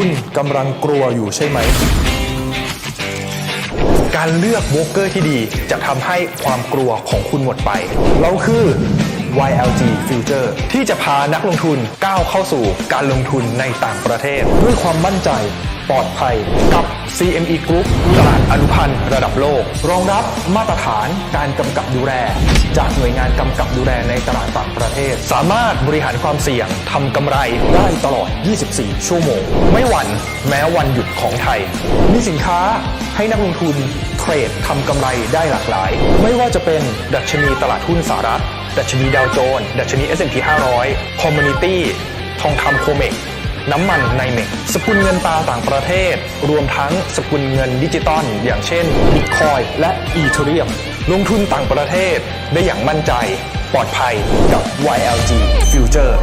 คุณกำลังกลัวอยู่ใช่ไหม การเลือกโบรกเกอร์ที่ดีจะทำให้ความกลัวของคุณหมดไป เราคือ YLG Future ที่จะพานักลงทุนก้าวเข้าสู่การลงทุนในต่างประเทศ ด้วยความมั่นใจ ปลอดภัยกับ CME Group ตลาดอนุพันธ์ระดับโลก รองรับมาตรฐานการกำกับดูแล จากหน่วยงานกำกับดูแลในตลาดต่างประเทศ สามารถบริหารความเสี่ยงทำกำไรได้ตลอด 24 ชั่วโมง ไม่หวั่นแม้วันหยุดของไทย มีสินค้าให้นักลงทุนเทรดทำกำไรได้หลากหลาย ไม่ว่าจะเป็นดัชนีตลาดหุ้นสหรัฐ ดัชนีดาวโจนส์ดัชนี S&P 500 Community ทองคำโคเมก น้ำมันไนเมกสกุลเงินตราต่างประเทศ รวมทั้งสกุลเงินดิจิตอลอย่างเช่น Bitcoin และอีเทเรียมลงทุนต่างประเทศได้อย่างมั่นใจ ปลอดภัยกับ YLG Future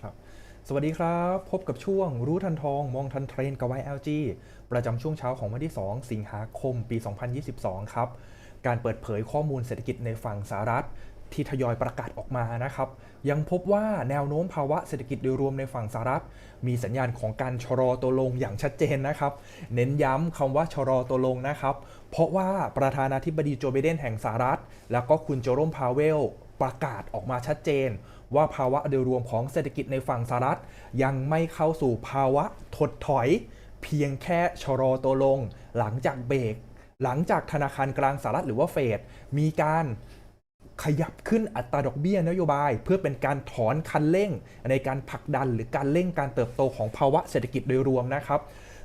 ครับสวัสดีครับ พบกับช่วงรู้ทันทอง มองทันเทรนกับ YLG ประจำช่วงเช้าของวันที่ 2 สิงหาคมปี 2022 ครับ การเปิดเผยข้อมูลเศรษฐกิจในฝั่งสหรัฐที่ทยอยประกาศออกมานะครับ ยังพบว่าแนวโน้มภาวะเศรษฐกิจโดยรวมในฝั่งสหรัฐ มีสัญญาณของการชะลอตัวลงอย่างชัดเจนนะครับ เน้นย้ำคำว่าชะลอตัวลงนะครับ เพราะว่าประธานาธิบดีโจไบเดนแห่งสหรัฐ แล้วก็คุณโจโรมพาเวลประกาศออกมาชัดเจน ว่าภาวะโดยรวมของเศรษฐกิจในฝั่งสหรัฐ ยังไม่เข้าสู่ภาวะถดถอย เพียงแค่ชะลอตัวลง หลังจากเบรก หลังจากธนาคารกลางสหรัฐหรือว่าเฟดมีการขยับขึ้นอัตราดอกเบี้ยนโยบาย เพื่อเป็นการถอนคันเร่ง ในการผลักดันหรือการเร่งการเติบโตของภาวะเศรษฐกิจโดยรวมนะครับ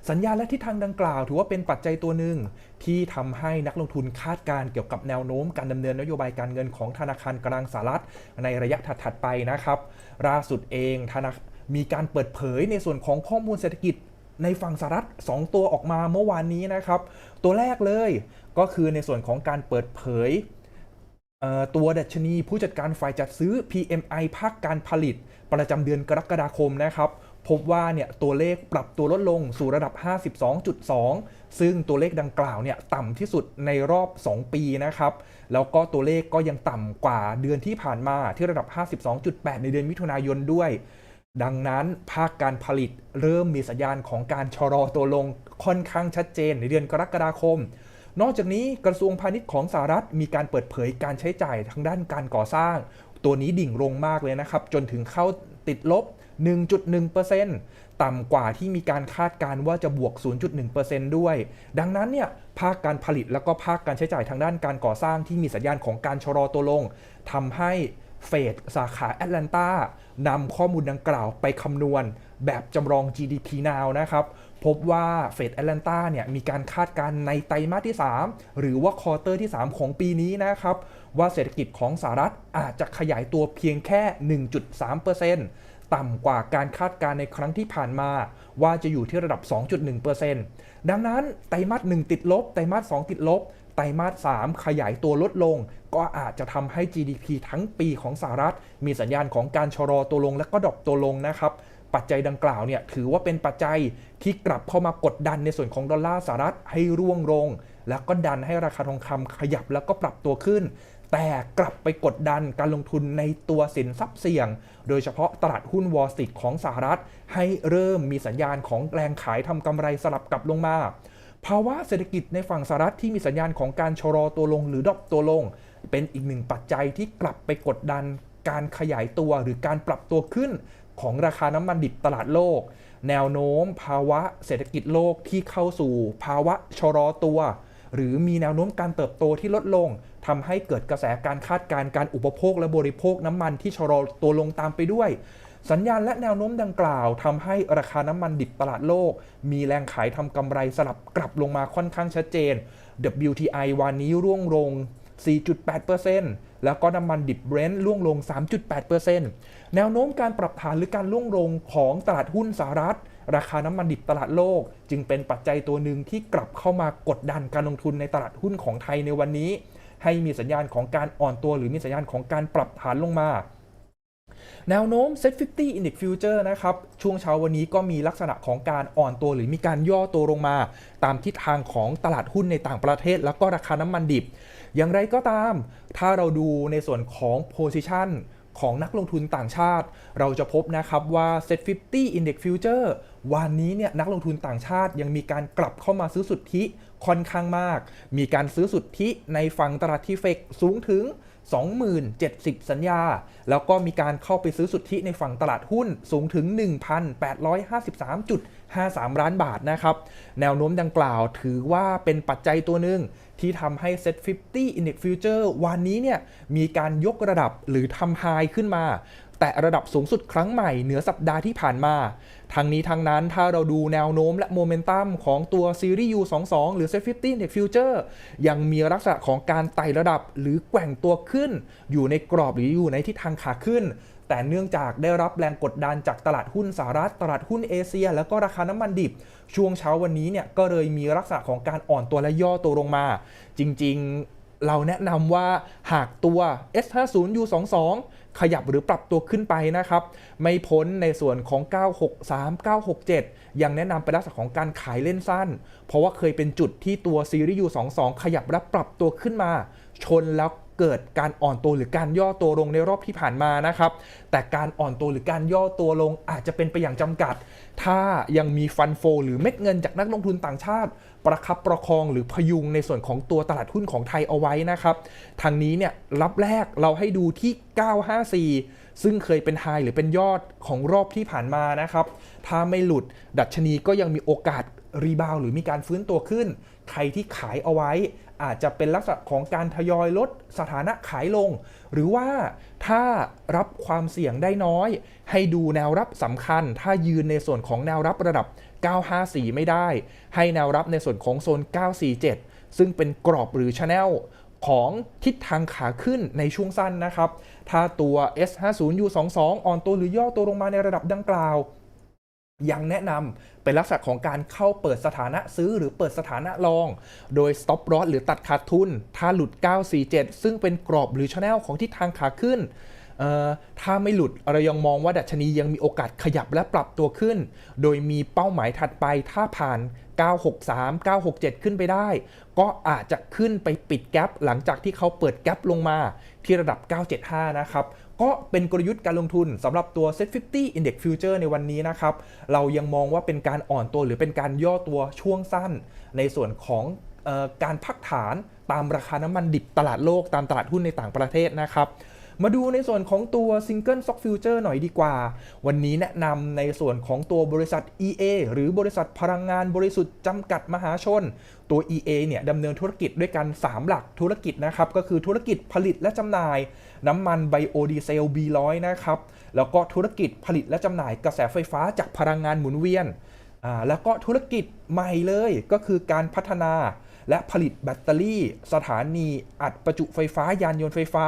สัญญาณและทิศทางดังกล่าวถือว่าเป็นปัจจัยตัวหนึ่ง ที่ทำให้นักลงทุนคาดการณ์เกี่ยวกับแนวโน้มการดำเนินนโยบายการเงินของธนาคารกลางสหรัฐในระยะถัดๆไปนะครับล่าสุดเองธนามีการเปิดเผยในส่วนของข้อมูลเศรษฐกิจ ในฝั่งสหรัฐ 2 ตัวออกมาเมื่อวานนี้นะครับ ตัวแรกเลยก็คือในส่วนของการเปิดเผยตัวดัชนีผู้จัดการฝ่ายจัดซื้อ PMI ภาคการผลิต ประจำเดือนกรกฎาคมนะครับ พบว่าเนี่ยตัวเลขปรับตัวลดลงสู่ระดับ 52.2 ซึ่งตัวเลขดังกล่าวเนี่ยต่ำที่สุดในรอบ 2 ปีนะครับ แล้วก็ตัวเลขก็ยังต่ำกว่าเดือนที่ผ่านมาที่ระดับ 52.8 ในเดือนมิถุนายนด้วย ดังนั้นภาคการผลิตเริ่มมีสัญญาณของการชะลอตัวลงค่อนข้างชัดเจนในเดือนกรกฎาคม นอกจากนี้กระทรวงพาณิชย์ของสหรัฐมีการเปิดเผยการใช้จ่ายทางด้านการก่อสร้าง ตัวนี้ดิ่งลงมากเลยนะครับ จนถึงเข้าติดลบ 1.1%ต่ำกว่าที่มีการคาดการณ์ว่าจะบวก 0.1%ด้วย ดังนั้นเนี่ยภาคการผลิตแล้วก็ภาคการใช้จ่ายทางด้านการก่อสร้างที่มีสัญญาณของการชะลอตัวลงทำให้เฟดสาขาแอตแลนตา นำข้อมูลดังกล่าวไปคำนวณแบบจำลอง GDP now นะครับ พบว่าเฟดแอตแลนตาเนี่ยมีการคาดการณ์ในไตรมาสที่ 3 หรือว่าควอเตอร์ที่ 3 ของปีนี้นะครับ ว่าเศรษฐกิจของสหรัฐอาจจะขยายตัวเพียงแค่ 1.3%ต่ำกว่าการคาดการณ์ในครั้งที่ผ่านมา ว่าจะอยู่ที่ระดับ 2.1%ดังนั้นไตรมาส1ติดลบ ไตรมาส2ติดลบ รมาส 3 ขยายตัวลดลง ก็อาจจะทำให้ GDP ทั้งปีของสหรัฐ มีสัญญาณของการชะลอตัวลงและก็ดรอปตัวลงนะครับปัจจัยดังกล่าวเนี่ยถือว่าเป็นปัจจัยที่กลับเข้ามากดดันในส่วนของดอลลาร์สหรัฐให้ร่วงลง แล้วก็ดันให้ราคาทองคำขยับแล้วก็ปรับตัวขึ้น แต่กลับไปกดดันการลงทุนในตัวสินทรัพย์เสี่ยง โดยเฉพาะตลาดหุ้นวอลสิตของสหรัฐ ให้เริ่มมีสัญญาณของแรงขายทำกำไรสลับกลับลงมา ภาวะเศรษฐกิจในฝั่งสหรัฐที่มีสัญญาณของการชะลอตัวลงหรือดรอปตัวลง เป็นอีกหนึ่งปัจจัยที่กลับไปกดดันการขยายตัวหรือการปรับตัวขึ้นของราคาน้ำมันดิบตลาดโลก แนวโน้ม ภาวะเศรษฐกิจโลกที่เข้าสู่ภาวะชะลอตัว หรือมีแนวโน้มการเติบโตที่ลดลงทำให้เกิดกระแสการคาดการณ์การอุปโภคและบริโภคน้ำมันที่ชะลอตัวลงตามไปด้วย สัญญาณและแนวโน้มดังกล่าวทำให้ราคาน้ำมันดิบตลาดโลก มีแรงขายทำกำไรสลับกลับลงมาค่อนข้างชัดเจน WTI วันนี้ร่วงลง 4.8%แล้วก็น้ำมันดิบเบรนท์ร่วงลง 3.8%แนวโน้มการปรับฐานหรือการร่วงลงของตลาดหุ้นสหรัฐ ราคาน้ำมันดิบตลาดโลก จึงเป็นปัจจัยตัวหนึ่งที่กลับเข้ามากดดันการลงทุนในตลาดหุ้นของไทยในวันนี้ ให้มีสัญญาณของการอ่อนตัวหรือมีสัญญาณของการปรับฐานลงมา แนวโน้ม Set 50 Index Future นะครับ ช่วงเช้าวันนี้ก็มีลักษณะของการอ่อนตัวหรือมีการย่อตัวลงมา ตามทิศทางของตลาดหุ้นในต่างประเทศ แล้วก็ราคาน้ำมันดิบ อย่างไรก็ตาม ถ้าเราดูในส่วนของ position ของนักลงทุนต่างชาติ เราจะพบนะครับว่า Set 50 Index Future วันนี้เนี่ยนักลงทุนต่างชาติยังมีการกลับเข้ามาซื้อสุทธิค่อนข้างมาก มีการซื้อสุทธิในฝั่งตลาดที่เฟกสูงถึง 2070 สัญญา แล้วก็มีการเข้าไปซื้อสุทธิในฝั่งตลาดหุ้นสูงถึง 1,853.53 ล้านบาทนะครับ แนวโน้มดังกล่าวถือว่าเป็นปัจจัยตัวหนึ่งที่ทำให้ Set 50 Index Future วันนี้เนี่ยมีการยกระดับหรือทำไฮขึ้นมา แต่ระดับสูงสุดครั้งใหม่เหนือสัปดาห์ที่ผ่านมา ทั้งนี้ทั้งนั้นถ้าเราดูแนวโน้มและโมเมนตัมของตัวซีรีส์ U22 หรือ Set 50 Index Future ยังมีลักษณะของการไต่ระดับหรือแกว่งตัวขึ้น อยู่ในกรอบหรืออยู่ในทิศทางขาขึ้น แต่เนื่องจากได้รับแรงกดดันจากตลาดหุ้นสหรัฐ ตลาดหุ้นเอเชีย แล้วก็ราคาน้ำมันดิบ ช่วงเช้าวันนี้เนี่ยก็เลยมีลักษณะของการอ่อนตัวและย่อตัวลงมา จริง ๆ เราแนะนำว่าหากตัว S50 U22 ขยับหรือปรับตัวขึ้นไปนะครับ ไม่พ้นในส่วนของ 963 967 ยังแนะนำเป็นลักษณะของการขายเล่นสั้น เพราะว่าเคยเป็นจุดที่ตัวซีรีส์ U22 ขยับและปรับตัวขึ้นมา ชนแล้วเกิดการอ่อนตัวหรือการย่อตัวลงในรอบที่ผ่านมานะครับ แต่การอ่อนตัวหรือการย่อตัวลงอาจจะเป็นไปอย่างจำกัด ถ้ายังมีฟันโฟหรือเม็ดเงินจากนักลงทุนต่างชาติ ประคับประคองหรือพยุงในส่วนของตัวตลาดหุ้นของไทยเอาไว้นะครับ ทางนี้เนี่ยรับแรกเราให้ดูที่ 954 ซึ่งเคยเป็นไฮหรือเป็นยอดของรอบที่ผ่านมานะครับ ถ้าไม่หลุดดัชนีก็ยังมีโอกาสรีบาวหรือมีการฟื้นตัวขึ้น ใครที่ขายเอาไว้ อาจจะเป็นลักษณะของการทยอยลดสถานะขายลง หรือว่าถ้ารับความเสี่ยงได้น้อย ให้ดูแนวรับสำคัญ ถ้ายืนในส่วนของแนวรับระดับ 954 ไม่ได้ ให้แนวรับในส่วนของโซน 947 ซึ่งเป็นกรอบหรือชแนลของทิศทางขาขึ้นในช่วงสั้นนะครับ ถ้าตัว S50U22 อ่อนตัวหรือย่อตัวลงมาในระดับดังกล่าว ยังแนะนำเป็นลักษณะของการเข้าเปิดสถานะซื้อหรือเปิดสถานะลอง โดย stop loss หรือตัดขาดทุน ถ้าหลุด 947 ซึ่งเป็นกรอบหรือชแนลของทิศทางขาขึ้น ถ้าไม่หลุดเรายังมองว่าดัชนียังมีโอกาสขยับและปรับตัวขึ้น โดยมีเป้าหมายถัดไปถ้าผ่าน 963 967 ขึ้นไปได้ ก็อาจจะขึ้นไปปิดแกลบหลังจากที่เขาเปิดแกลบลงมาที่ระดับ 975 นะครับ ก็เป็นกลยุทธ์การลงทุนสำหรับตัว Set 50 Index Future ในวันนี้นะครับ เรายังมองว่าเป็นการอ่อนตัวหรือเป็นการย่อตัวช่วงสั้น ในส่วนของออการพักฐานตามราคาน้ำมันดิบตลาดโลกตามตลาดหุ้นในต่างประเทศนะครับ มาดูในส่วนของตัว Single Stock Future หน่อยดีกว่า วันนี้แนะนำในส่วนของตัวบริษัท EA หรือบริษัทพลังงานบริสุทธิ์จำกัดมหาชน ตัว EA เนี่ยดำเนินธุรกิจด้วยกัน 3 หลักธุรกิจนะครับ ก็คือธุรกิจผลิตและจำหน่าย น้ำมันไบโอดีเซล B100 นะครับ แล้วก็ธุรกิจผลิตและจำหน่ายกระแสไฟฟ้าจากพลังงานหมุนเวียนแล้วก็ธุรกิจใหม่เลยก็คือการพัฒนาและผลิตแบตเตอรี่ สถานีอัดประจุไฟฟ้ายานยนต์ไฟฟ้า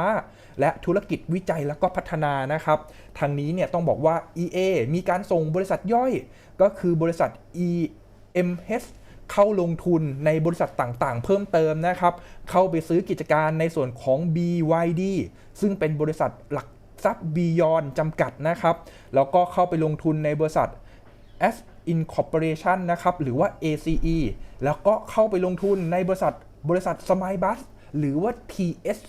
และธุรกิจวิจัยและก็พัฒนานะครับ ทางนี้เนี่ยต้องบอกว่า EA มีการส่งบริษัทย่อย ก็คือบริษัท EMH เข้าลงทุนในบริษัทต่างๆ เพิ่มเติมนะครับ เข้าไปซื้อกิจการในส่วนของ BYD ซึ่งเป็นบริษัทหลักทรัพย์ Beyond จำกัดนะครับ แล้วก็เข้าไปลงทุนในบริษัท S Incorporation นะครับ หรือว่า ACE แล้วก็เข้าไปลงทุนในบริษัทบริษัท Smile Bus หรือว่า TS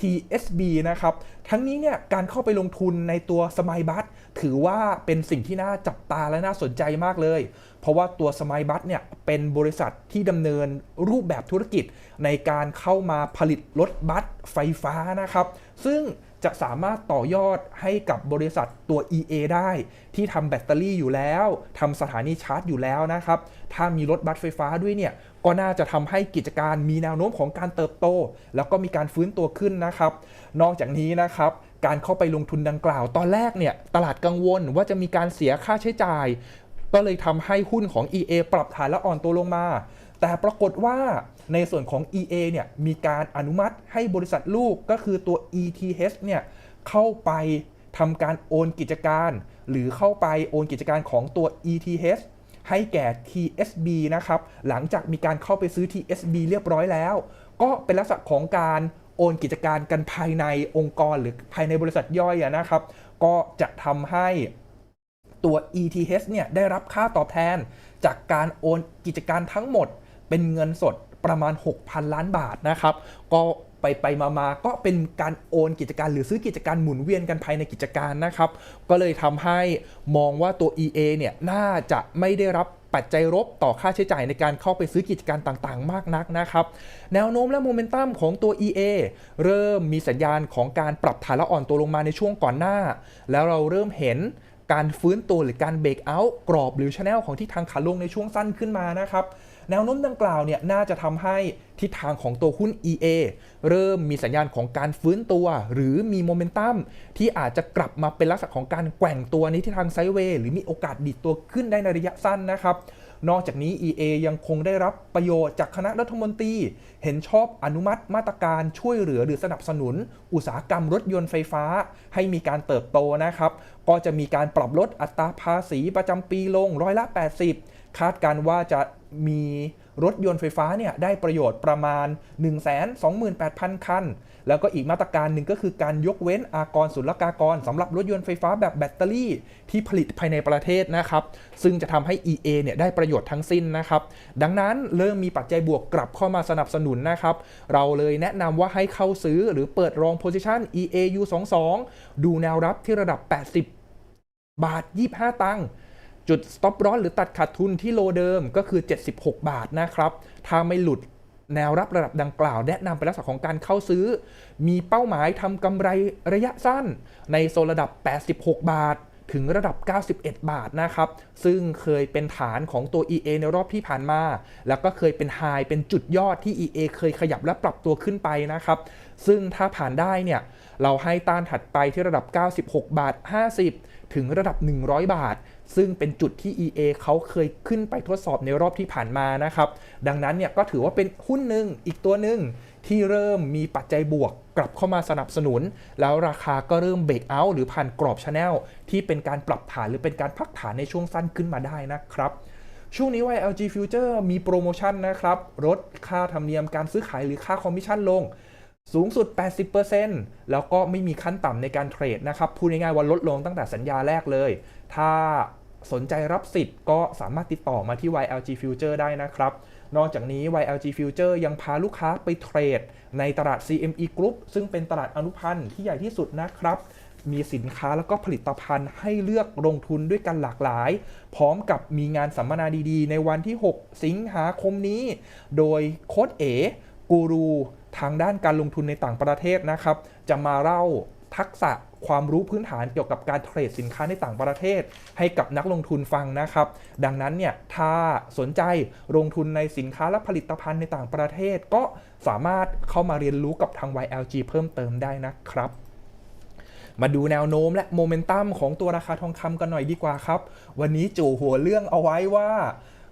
TSB นะครับ ทั้งนี้เนี่ยการเข้าไปลงทุนในตัว Smile Bus ถือว่าเป็นสิ่งที่น่าจับตาและน่าสนใจมากเลย เพราะว่าตัว Smile Bus เนี่ยเป็นบริษัทที่ดำเนินรูปแบบธุรกิจในการเข้ามาผลิตรถบัสไฟฟ้านะครับ ซึ่งจะสามารถต่อยอดให้กับบริษัทตัว EA ได้ ที่ทำแบตเตอรี่อยู่แล้วทำสถานีชาร์จอยู่แล้วนะครับ ถ้ามีรถบัสไฟฟ้าด้วยเนี่ย ก็น่าจะทำให้กิจการมีแนวโน้มของการเติบโต แล้วก็มีการฟื้นตัวขึ้นนะครับ นอกจากนี้นะครับการเข้าไปลงทุนดังกล่าว ตอนแรกเนี่ยตลาดกังวลว่าจะมีการเสียค่าใช้จ่าย ก็เลยทำให้หุ้นของ EA ปรับฐานและอ่อนตัวลงมา แต่ปรากฏว่าในส่วนของ EA เนี่ยมีการอนุมัติให้บริษัทลูกก็คือตัว ETH เนี่ยเข้าไปทำการโอนกิจการ หรือเข้าไปโอนกิจการของตัว ETH ให้แก่ TSB นะครับ หลังจากมีการเข้าไปซื้อ TSB เรียบร้อยแล้ว ก็เป็นลักษณะของการโอนกิจการกันภายในองค์กรหรือภายในบริษัทย่อยนะครับ ก็จะทำให้ตัว ETH เนี่ยได้รับค่าตอบแทน จากการโอนกิจการทั้งหมดเป็นเงินสดประมาณ 6,000 ล้านบาทนะครับ ก็ ไปไปมามาก็เป็นการโอนกิจการหรือซื้อกิจการหมุนเวียนกันภายในกิจการนะครับ ก็เลยทำให้มองว่าตัว EA เนี่ยน่าจะไม่ได้รับปัจจัยลบต่อค่าใช้จ่ายในการเข้าไปซื้อกิจการต่างๆ มากนักนะครับ แนวโน้มและโมเมนตัมของตัว EA เริ่มมีสัญญาณของการปรับฐานละอ่อนตัวลงมาในช่วงก่อนหน้า แล้วเราเริ่มเห็นการฟื้นตัวหรือการเบรกเอาท์กรอบหรือชแนลของที่ทางขาลงในช่วงสั้นขึ้นมานะครับ แนวโน้มดังกล่าวเนี่ยน่าจะทำให้ทิศทางของตัวหุ้น EA เริ่มมีสัญญาณของการฟื้นตัว หรือมีโมเมนตัมที่อาจจะกลับมาเป็นลักษณะของการแกว่งตัวในทิศทางไซด์เวย์หรือมีโอกาสดิดตัวขึ้นได้ในระยะสั้นนะครับนอกจากนี้ EA ยังคงได้รับประโยชน์จากคณะรัฐมนตรี เห็นชอบอนุมัติมาตรการช่วยเหลือหรือสนับสนุน อุตสาหกรรมรถยนต์ไฟฟ้า ให้มีการเติบโตนะครับ ก็จะมีการปรับลดอัตราภาษีประจำปีลงร้อยละ 80 คาดการว่าจะมีรถยนต์ไฟฟ้าเนี่ยได้ประโยชน์ประมาณ 128,000 คัน แล้วก็อีกมาตรการหนึ่งก็คือการยกเว้นอากรศุลกากรสำหรับรถยนต์ไฟฟ้าแบบแบตเตอรี่ ที่ผลิตภายในประเทศนะครับ ซึ่งจะทำให้ EA เนี่ยได้ประโยชน์ทั้งสิ้นนะครับ ดังนั้นเริ่มมีปัจจัยบวกกลับเข้ามาสนับสนุนนะครับ เราเลยแนะนำว่าให้เข้าซื้อหรือเปิดรอง position EAU 22 ดูแนวรับที่ระดับ 80 บาท 25 ตังค์ จุด stop loss หรือตัดขาดทุนที่โลเดิมก็คือ 76 บาทนะครับ ถ้าไม่หลุดแนวรับระดับดังกล่าว แนะนำเป็นลักษณะของการเข้าซื้อ มีเป้าหมายทำกำไรระยะสั้น ในโซนระดับ 86 บาท ถึงระดับ 91 บาทนะครับ ซึ่งเคยเป็นฐานของตัว EA ในรอบที่ผ่านมา แล้วก็เคยเป็นไฮเป็นจุดยอดที่ EA เคยขยับและปรับตัวขึ้นไปนะครับ ซึ่งถ้าผ่านได้เนี่ย เราให้ต้านถัดไปที่ระดับ 96 บาท 50 ถึงระดับ 100 บาท ซึ่งเป็นจุดที่ EA เขาเคยขึ้นไปทดสอบในรอบที่ผ่านมานะครับ ดังนั้นเนี่ยก็ถือว่าเป็นหุ้นหนึ่งอีกตัวหนึ่งที่เริ่มมีปัจจัยบวกกลับเข้ามาสนับสนุน แล้วราคาก็เริ่มเบรกเอาท์หรือผ่านกรอบชแนลที่เป็นการปรับฐานหรือเป็นการพักฐานในช่วงสั้นขึ้นมาได้นะครับ ช่วงนี้ YLG Future มีโปรโมชั่นนะครับลดค่าธรรมเนียมการซื้อขายหรือค่าคอมมิชชั่นลงสูงสุด 80%แล้วก็ไม่มีขั้นต่ำในการเทรดนะครับ พูดง่ายๆว่าลดลงตั้งแต่สัญญาแรกเลย ถ้าสนใจรับสิทธิ์ก็สามารถติดต่อมาที่ YLG Future ได้นะครับ นอกจากนี้ YLG Future ยังพาลูกค้าไปเทรด ในตลาด CME Group ซึ่งเป็นตลาดอนุพันธ์ที่ใหญ่ที่สุดนะครับ มีสินค้าแล้วก็ผลิตภัณฑ์ให้เลือกลงทุนด้วยกันหลากหลาย พร้อมกับมีงานสัมมนาดีๆ ในวันที่ 6 สิงหาคมนี้ โดยโค้ดเอกูรูทางด้านการลงทุนในต่างประเทศนะครับ จะมาเล่า ทักษะความรู้พื้นฐานเกี่ยวกับการเทรดสินค้าในต่างประเทศ ให้กับนักลงทุนฟังนะครับ ดังนั้นเนี่ยถ้าสนใจลงทุนในสินค้าและผลิตภัณฑ์ในต่างประเทศ ก็สามารถเข้ามาเรียนรู้กับทาง YLG เพิ่มเติมได้นะครับมาดูแนวโน้มและโมเมนตัมของตัวราคาทองคำกันหน่อยดีกว่าครับ วันนี้จู่หัวเรื่องเอาไว้ว่า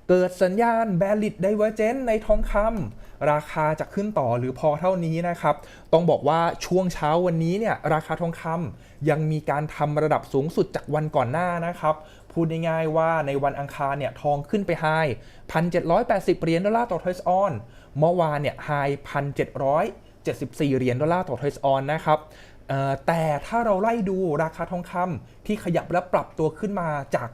เกิดสัญญาณ Bearish Divergence ในทองคำ ราคาจะขึ้นต่อหรือพอเท่านี้นะครับ ต้องบอกว่าช่วงเช้าวันนี้เนี่ยราคาทองคำยังมีการทำระดับสูงสุดจากวันก่อนหน้านะครับพูดง่ายๆว่าในวันอังคารเนี่ยทองขึ้นไปไฮ1,780เหรียญดอลลาร์ต่อทอยส์ออน เมื่อวานเนี่ยไฮ1,774เหรียญดอลลาร์ต่อทอยส์ออนนะครับแต่ถ้าเราไล่ดูราคาทองคำที่ขยับและปรับตัวขึ้นมาจาก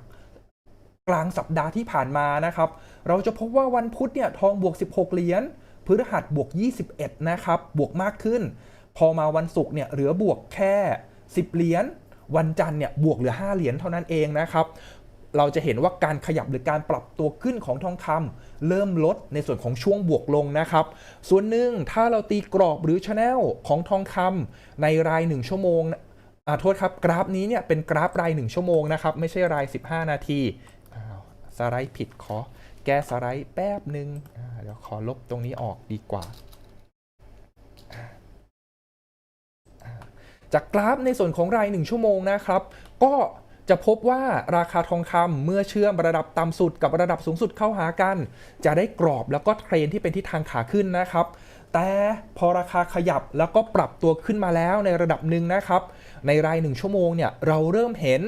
กลางสัปดาห์ที่ผ่านมานะครับ เราจะพบว่าวันพุธเนี่ยทองบวก 16 เหรียญ พฤหัสบวก 21 นะครับ บวกมากขึ้น พอมาวันศุกร์เนี่ยเหลือบวกแค่ 10 เหรียญ วันจันทร์เนี่ยบวกเหลือ 5 เหรียญเท่านั้นเองนะครับ เราจะเห็นว่าการขยับหรือการปรับตัวขึ้นของทองคำเริ่มลดในส่วนของช่วงบวกลงนะครับ ส่วนหนึ่งถ้าเราตีกรอบหรือชแนลของทองคำในราย 1 ชั่วโมงอ่าโทษครับกราฟนี้เนี่ยเป็นกราฟราย 1 ชั่วโมงนะครับไม่ใช่ราย 15 นาทีอ้าวสไลด์ผิดขอ แก้สไลด์แป๊บหนึ่งอ่าเดี๋ยวขอลบตรงนี้ออกดีกว่า จากกราฟในส่วนของราย 1 ชั่วโมงนะครับ ก็จะพบว่าราคาทองคำเมื่อเชื่อมระดับต่ำสุดกับระดับสูงสุดเข้าหากัน จะได้กรอบแล้วก็เทรนที่เป็นทิศทางขาขึ้นนะครับ แต่พอราคาขยับแล้วก็ปรับตัวขึ้นมาแล้วในระดับหนึ่งนะครับ ในราย 1 ชั่วโมงเนี่ยเราเริ่มเห็น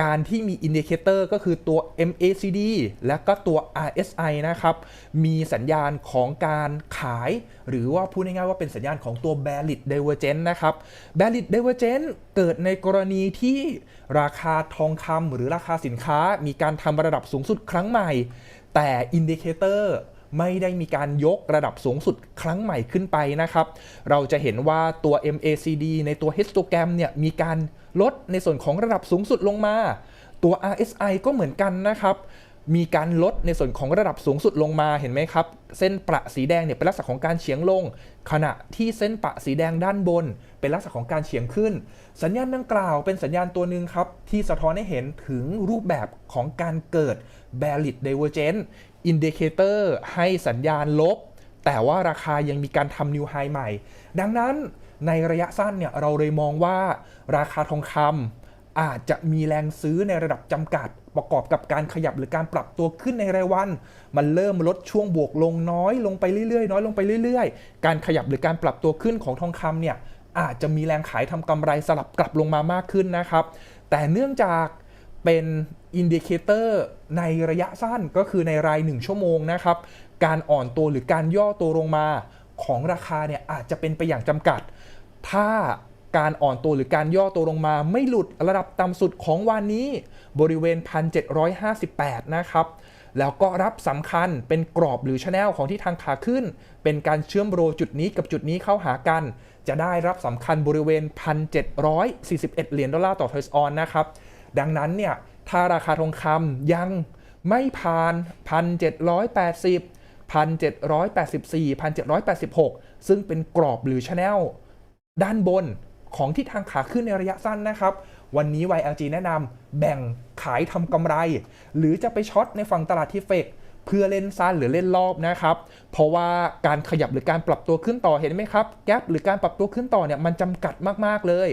การที่มีอินดิเคเตอร์ก็คือตัว MACD และก็ตัว RSI นะครับ มีสัญญาณของการขาย หรือว่าพูดง่ายๆว่าเป็นสัญญาณของตัว bearish divergence นะครับ bearish divergence เกิดในกรณีที่ราคาทองคำหรือราคาสินค้า มีการทำระดับสูงสุดครั้งใหม่ แต่อินดิเคเตอร์ไม่ได้มีการยกระดับสูงสุดครั้งใหม่ขึ้นไปนะครับ เราจะเห็นว่าตัว MACD ในตัว histogram เนี่ยมีการ ลดในส่วนของระดับสูงสุดลงมา ตัว RSI ก็เหมือนกันนะครับ มีการลดในส่วนของระดับสูงสุดลงมาเห็นไหมครับ เส้นประสีแดงเนี่ยเป็นลักษณะของการเฉียงลง ขณะที่เส้นประสีแดงด้านบน เป็นลักษณะของการเฉียงขึ้น สัญญาณดังกล่าวเป็นสัญญาณตัวหนึ่งครับ ที่สะท้อนให้เห็นถึงรูปแบบของการเกิด bearish divergence indicator ให้สัญญาณลบแต่ว่าราคายังมีการทำ new high ใหม่ ดังนั้น ในระยะสั้นเนี่ยเราเลยมองว่าราคาทองคำอาจจะมีแรงซื้อในระดับจำกัดประกอบกับการขยับหรือการปรับตัวขึ้นในรายวัน มันเริ่มลดช่วงบวกลงน้อยลงไปเรื่อยๆ น้อยลงไปเรื่อยๆ การขยับหรือการปรับตัวขึ้นของทองคำเนี่ยอาจจะมีแรงขายทำกำไรสลับกลับลงมามากขึ้นนะครับ แต่เนื่องจากเป็นอินดิเคเตอร์ในระยะสั้นก็คือในราย 1 ชั่วโมงนะครับ การอ่อนตัวหรือการย่อตัวลงมาของราคาเนี่ยอาจจะเป็นไปอย่างจำกัด ถ้าการอ่อนตัวหรือการย่อตัวลงมาไม่หลุดระดับต่ำสุดของวันนี้บริเวณ 1,758 นะครับ แล้วก็รับสำคัญเป็นกรอบหรือชแนลของที่ทางขาขึ้น เป็นการเชื่อมโรจุดนี้กับจุดนี้เข้าหากัน จะได้รับสำคัญบริเวณ 1,741 เหรียญดอลลาร์ต่อทอยส์ออนนะครับ ดังนั้นเนี่ยถ้าราคาทองคำยังไม่ผ่าน 1,780 1,784 1,786 ซึ่งเป็นกรอบหรือชแนล ด้านบนของที่ทางขาขึ้นในระยะสั้นนะครับ วันนี้ YLG แนะนำแบ่งขายทำกำไร หรือจะไปช็อตในฝั่งตลาดที่เฟกเพื่อเล่นสั้นหรือเล่นรอบนะครับ เพราะว่าการขยับหรือการปรับตัวขึ้นต่อเห็นไหมครับ แกลบหรือการปรับตัวขึ้นต่อเนี่ยมันจำกัดมาก ๆ เลย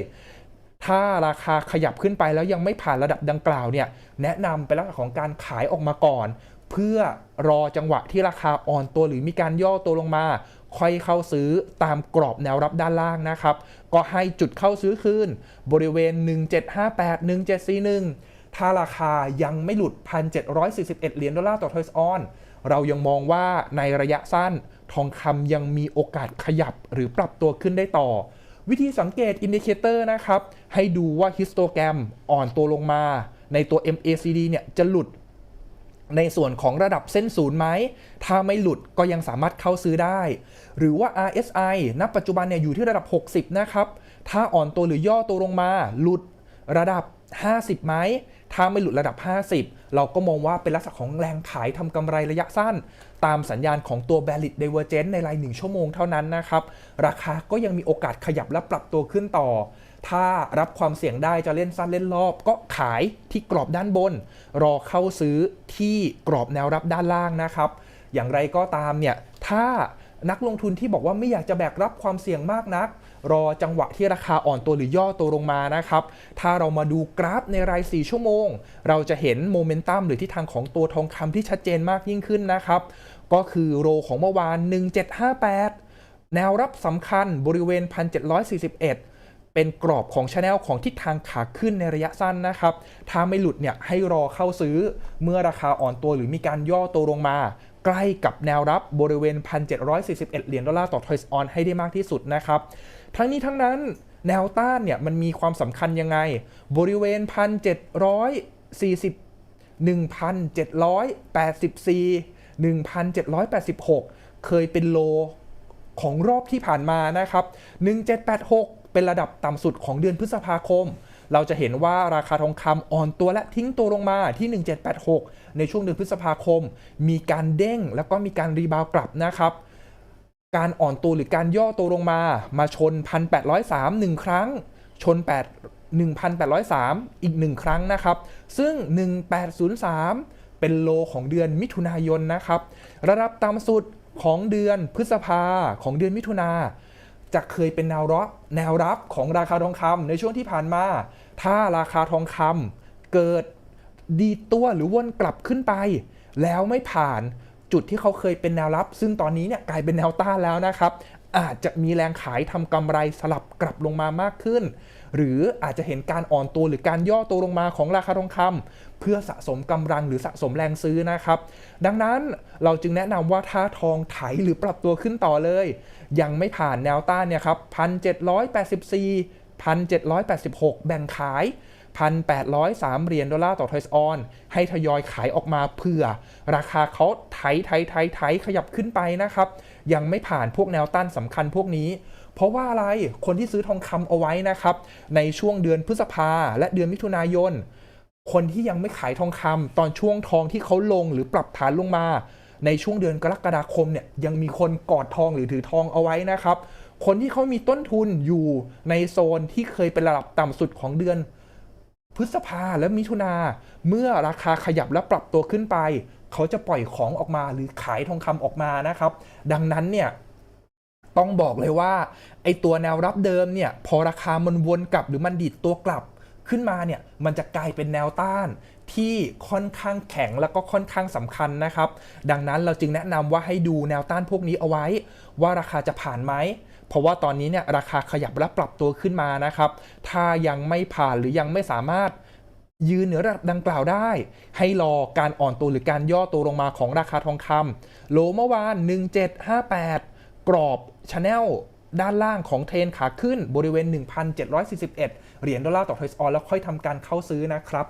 ถ้าราคาขยับขึ้นไปแล้วยังไม่ผ่านระดับดังกล่าวเนี่ย แนะนำเป็นลักษณะของการขายออกมาก่อน เพื่อรอจังหวะที่ราคาอ่อนตัวหรือมีการย่อตัวลงมา ค่อยเข้าซื้อตามกรอบแนวรับด้านล่างนะครับ ก็ให้จุดเข้าซื้อคืนบริเวณ 1758 1741 ถ้าราคายังไม่หลุด 1,741 เหรียญดอลลาร์ต่อทอยส์ออน เรายังมองว่าในระยะสั้นทองคำยังมีโอกาสขยับหรือปรับตัวขึ้นได้ต่อ วิธีสังเกตอินดิเคเตอร์นะครับ ให้ดูว่าฮิสโตแกรมอ่อนตัวลงมา ในตัว MACD เนี่ยจะหลุด ในส่วนของระดับเส้นศูนย์ไหม ถ้าไม่หลุดก็ยังสามารถเข้าซื้อได้ หรือว่า RSI ณ ปัจจุบันเนี่ยอยู่ที่ระดับ 60 นะครับ ถ้าอ่อนตัวหรือย่อตัวลงมา หลุดระดับ 50 ไหม ถ้าไม่หลุดระดับ 50 เราก็มองว่าเป็นลักษณะของแรงขายทำกำไรระยะสั้น ตามสัญญาณของตัว bearish divergence ในราย 1 ชั่วโมงเท่านั้นนะครับ ราคาก็ยังมีโอกาสขยับและปรับตัวขึ้นต่อ ถ้ารับความเสี่ยงได้จะเล่นสั้นเล่นรอบ ก็ขายที่กรอบด้านบน รอเข้าซื้อที่กรอบแนวรับด้านล่างนะครับ อย่างไรก็ตามเนี่ยถ้านักลงทุนที่บอกว่าไม่อยากจะแบกรับความเสี่ยงมากนัก รอจังหวะที่ราคาอ่อนตัวหรือย่อตัวลงมานะครับ ถ้าเรามาดูกราฟในราย 4 ชั่วโมง เราจะเห็นโมเมนตัมหรือทิศทางของตัวทองคำที่ชัดเจนมากยิ่งขึ้นนะครับ ก็คือโรของเมื่อวาน 1758 แนวรับสำคัญบริเวณ 1741 เป็นกรอบของช anel ของทิศทางขาขึ้นในระยะสั้นนะครับ ถ้าไม่หลุดเนี่ยให้รอเข้าซื้อเมื่อราคาอ่อนตัวหรือมีการย่อตัวลงมา ใกล้กับแนวรับบริเวณ 1,741 เหรียญดอลลาร์ต่อทอยส์ออนให้ได้มากที่สุดนะครับ ทั้งนี้ทั้งนั้นแนวต้านเนี่ยมันมีความสำคัญยังไง บริเวณ 1,740 1,784 1,786 เคยเป็นโลของรอบที่ผ่านมานะครับ 1786 เป็นระดับต่ำสุดของเดือนพฤษภาคม เราจะเห็นว่าราคาทองคำอ่อนตัวและทิ้งตัวลงมาที่ 1786 ในช่วงเดือนพฤษภาคม มีการเด้งแล้วก็มีการรีบาวกลับนะครับการอ่อนตัวหรือการย่อตัวลงมา มาชน 1,803 1 ครั้ง ชน 8 1,803 อีก 1 ครั้งนะครับ ซึ่ง 1803 เป็นโลของเดือนมิถุนายนนะครับ ระดับต่ำสุดของเดือนพฤษภาของเดือนมิถุนา จะเคยเป็นแนวรับแนวรับของราคาทองคำในช่วงที่ผ่านมา ถ้าราคาทองคำเกิดดีตัวหรือวนกลับขึ้นไป แล้วไม่ผ่านจุดที่เขาเคยเป็นแนวรับ ซึ่งตอนนี้เนี่ยกลายเป็นแนวต้านแล้วนะครับ อาจจะมีแรงขายทำกำไรสลับกลับลงมามากขึ้น หรืออาจจะเห็นการอ่อนตัวหรือการย่อตัวลงมาของราคาทองคำเพื่อสะสมกำลังหรือสะสมแรงซื้อนะครับ ดังนั้นเราจึงแนะนำว่าถ้าทองไถหรือปรับตัวขึ้นต่อเลย ยังไม่ผ่านแนวต้านเนี่ยครับ1,784 1,786แบ่งขาย1,803 เหรียญดอลลาร์ต่อทอยส์ออน ให้ทยอยขายออกมาเพื่อ ราคาเขาไถไถไถไถขยับขึ้นไปนะครับ ยังไม่ผ่านพวกแนวต้านสำคัญพวกนี้ เพราะว่าอะไรคนที่ซื้อทองคำเอาไว้นะครับ ในช่วงเดือนพฤษภาและเดือนมิถุนายน คนที่ยังไม่ขายทองคำตอนช่วงทองที่เขาลงหรือปรับฐานลงมา ในช่วงเดือนกรกฎาคมเนี่ยยังมีคนกอดทองหรือถือทองเอาไว้นะครับ คนที่เขามีต้นทุนอยู่ในโซนที่เคยเป็นระดับต่ำสุดของเดือนพฤษภาและมิถุนาเมื่อราคาขยับและปรับตัวขึ้นไป เขาจะปล่อยของออกมาหรือขายทองคำออกมานะครับ ดังนั้นเนี่ย ต้องบอกเลยว่าไอตัวแนวรับเดิมเนี่ยพอราคามันวนกลับหรือมันดีดตัวกลับขึ้นมาเนี่ยมันจะกลายเป็นแนวต้านที่ค่อนข้างแข็งแล้วก็ค่อนข้างสำคัญนะครับ ดังนั้นเราจึงแนะนำว่าให้ดูแนวต้านพวกนี้เอาไว้ ว่าราคาจะผ่านไหมเพราะว่าตอนนี้เนี่ยราคาขยับและปรับตัวขึ้นมานะครับ ถ้ายังไม่ผ่านหรือยังไม่สามารถยืนเหนือระดับดังกล่าวได้ ให้รอการอ่อนตัวหรือการย่อตัวลงมาของราคาทองคำโลเมื่อวาน 1758 กรอบ ชาแนลด้านล่างของเทรนขาขึ้นบริเวณ 1,741 เหรียญดอลลาร์ต่อทอยส์ออนแล้วค่อยทำการเข้าซื้อนะครับ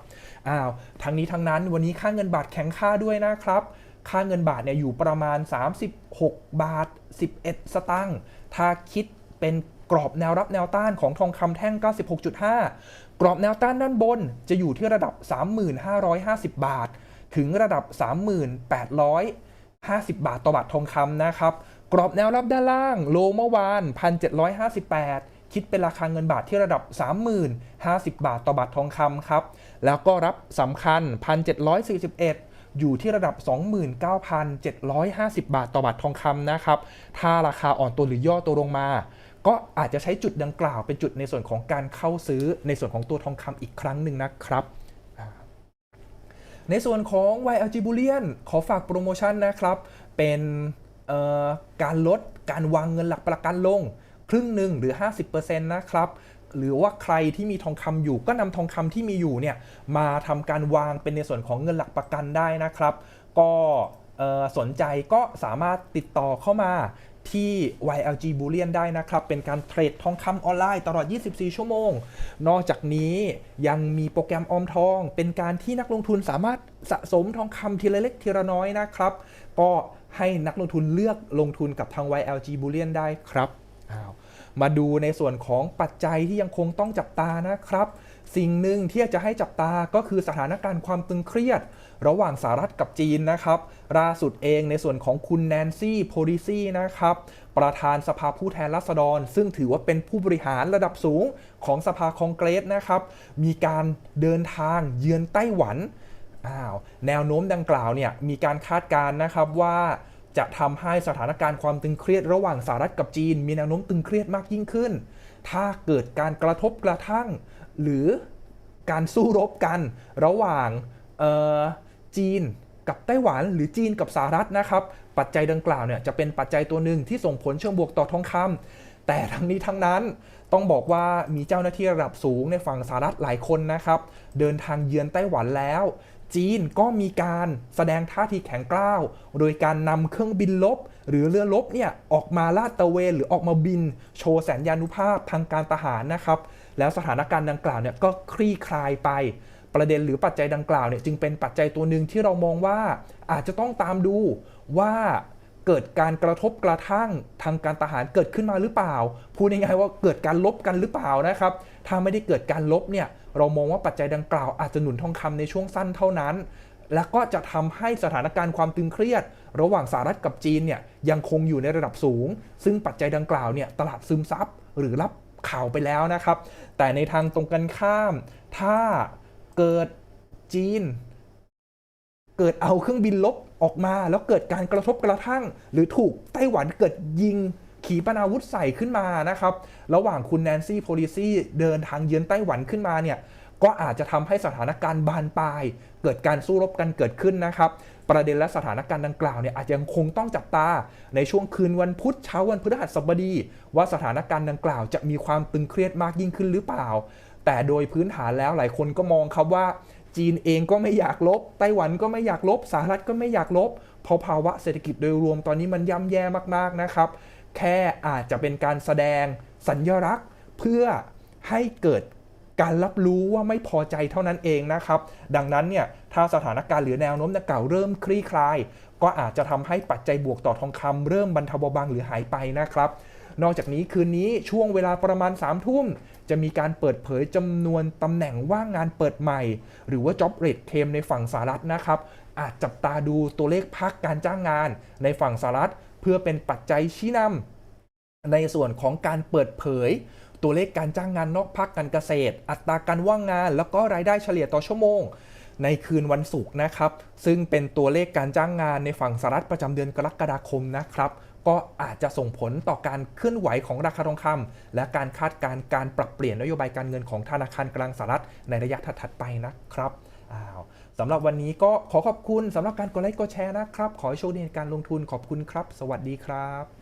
อ้าว ทั้งนี้ทั้งนั้นวันนี้ค่าเงินบาทแข็งค่าด้วยนะครับ ค่าเงินบาทเนี่ยอยู่ประมาณ 36 บาท 11 สตางค์ ถ้าคิดเป็นกรอบแนวรับแนวต้านของทองคำแท่ง 96.5 กรอบแนวต้านด้านบนจะอยู่ที่ระดับ 3,550 บาท ถึงระดับ 3,850 บาทต่อบาททองคำนะครับ กรอบแนวรับด้านล่าง โลเมื่อวาน 1,758 คิดเป็นราคาเงินบาทที่ระดับ 30,050 บาทต่อบาททองคำครับ แล้วก็รับสำคัญ 1,741อยู่ที่ระดับ 29,750 บาทต่อบาททองคำนะครับ ถ้าราคาอ่อนตัวหรือย่อตัวลงมา ก็อาจจะใช้จุดดังกล่าวเป็นจุดในส่วนของการเข้าซื้อในส่วนของตัวทองคำอีกครั้งหนึ่งนะครับ ในส่วนของ YLG Bullion ขอฝากโปรโมชั่นนะครับ เป็น การลดการวางเงินหลักประกันลง ครึ่งหนึ่งหรือ 50%นะครับหรือว่าใครที่มีทองคำอยู่ก็นำทองคำที่มีอยู่เนี่ยมาทำการวางเป็นในส่วนของเงินหลักประกันได้นะครับ ก็สนใจก็สามารถติดต่อเข้ามาที่ YLG Bullion ได้นะครับ เป็นการเทรดทองคำออนไลน์ตลอด 24 ชั่วโมง นอกจากนี้ยังมีโปรแกรมออมทอง เป็นการที่นักลงทุนสามารถสะสมทองคำทีละเล็กทีละน้อยนะครับ ก็ ให้นักลงทุนเลือกลงทุนกับทาง YLG Bullion ได้ครับมาดูในส่วนของปัจจัยที่ยังคงต้องจับตานะครับ สิ่งหนึ่งที่จะให้จับตาก็คือสถานการณ์ความตึงเครียด ระหว่างสหรัฐกับจีนนะครับล่าสุดเองในส่วนของคุณแนนซี่โพลิซีนะครับ ประธานสภาผู้แทนราษฎร ซึ่งถือว่าเป็นผู้บริหารระดับสูงของสภาคองเกรสนะครับ มีการเดินทางเยือนไต้หวัน อ้าวแนวโน้มดังกล่าวเนี่ยมีการคาดการณ์นะครับว่าจะทำให้สถานการณ์ความตึงเครียดระหว่างสหรัฐกับจีน มีแนวโน้มตึงเครียดมากยิ่งขึ้น ถ้าเกิดการกระทบกระทั่ง หรือการสู้รบกันระหว่างจีนกับไต้หวันหรือจีนกับสหรัฐนะครับ ปัจจัยดังกล่าวเนี่ยจะเป็นปัจจัยตัวหนึ่งที่ส่งผลเชิงบวกต่อทองคำแต่ทั้งนี้ทั้งนั้นต้องบอกว่ามีเจ้าหน้าที่ระดับสูงในฝั่งสหรัฐหลายคนนะครับ เดินทางเยือนไต้หวันแล้ว จีนก็มีการแสดงท่าทีแข็งกร้าว โดยการนำเครื่องบินลบ หรือเรือลบเนี่ยออกมาลาดตระเวนหรือออกมาบิน โชว์แสนยานุภาพทางการทหารนะครับ แล้วสถานการณ์ดังกล่าวเนี่ยก็คลี่คลายไป ประเด็นหรือปัจจัยดังกล่าวเนี่ยจึงเป็นปัจจัยตัวหนึ่งที่เรามองว่าอาจจะต้องตามดูว่าเกิดการกระทบกระทั่งทางการทหารเกิดขึ้นมาหรือเปล่า พูดง่ายๆว่าเกิดการลบกันหรือเปล่านะครับ ถ้าไม่ได้เกิดการลบเนี่ย เรามองว่าปัจจัยดังกล่าวอาจจะหนุนทองคำในช่วงสั้นเท่านั้น และก็จะทำให้สถานการณ์ความตึงเครียด ระหว่างสหรัฐกับจีนเนี่ยยังคงอยู่ในระดับสูง ซึ่งปัจจัยดังกล่าวเนี่ยตลาดซึมซับหรือรับข่าวไปแล้วนะครับ แต่ในทางตรงกันข้าม ถ้าเกิดจีน เกิดเอาเครื่องบินลบออกมา แล้วเกิดการกระทบกระทั่ง หรือถูกไต้หวันเกิดยิง ขีปนาวุธใส่ขึ้นมานะครับ ระหว่างคุณแนนซี่โพลิซี่เดินทางเยือนไต้หวันขึ้นมาเนี่ยก็อาจจะทำให้สถานการณ์บานปลาย เกิดการสู้รบกันเกิดขึ้นนะครับ ประเด็นและสถานการณ์ดังกล่าวเนี่ยอาจจะยังคงต้องจับตา ในช่วงคืนวันพุธเช้าวันพฤหัสบดี ว่าสถานการณ์ดังกล่าวจะมีความตึงเครียดมากยิ่งขึ้นหรือเปล่า แต่โดยพื้นฐานแล้วหลายคนก็มองครับว่า จีนเองก็ไม่อยากลบ ไต้หวันก็ไม่อยากลบสหรัฐก็ไม่อยากลบเพราะภาวะเศรษฐกิจโดยรวมตอนนี้มันย่ำแย่มากๆนะครับ แค่อาจจะเป็นการแสดงสัญลักษณ์ เพื่อให้เกิดการรับรู้ว่าไม่พอใจเท่านั้นเองนะครับ ดังนั้นเนี่ยถ้าสถานการณ์หรือแนวโน้มดังกล่าวเริ่มคลี่คลาย ก็อาจจะทำให้ปัจจัยบวกต่อทองคำเริ่มบรรเทาเบาบางหรือหายไปนะครับ นอกจากนี้คืนนี้ช่วงเวลาประมาณ3ามทุ่ม จะมีการเปิดเผยจำนวนตำแหน่งว่างงานเปิดใหม่ หรือว่า job rate claim ในฝั่งสหรัฐนะครับ อาจจับตาดูตัวเลขภาคการจ้างงานในฝั่งสหรัฐ เพื่อเป็นปัจจัยชี้นำในส่วนของการเปิดเผย ตัวเลขการจ้างงานนอกภาคการเกษตร อัตราการว่างงาน แล้วก็รายได้เฉลี่ยต่อชั่วโมง ในคืนวันศุกร์นะครับ ซึ่งเป็นตัวเลขการจ้างงานในฝั่งสหรัฐประจำเดือนกรกฎาคมนะครับก็อาจจะส่งผลต่อการเคลื่อนไหวของราคาทองคำและการคาดการณ์การปรับเปลี่ยนนโยบายการเงินของธนาคารกลางสหรัฐในระยะถัดๆไปนะครับอ้าว สำหรับวันนี้ก็ขอขอบคุณสำหรับการกดไลค์กดแชร์นะครับ ขอให้โชคดีในการลงทุนขอบคุณครับ สวัสดีครับ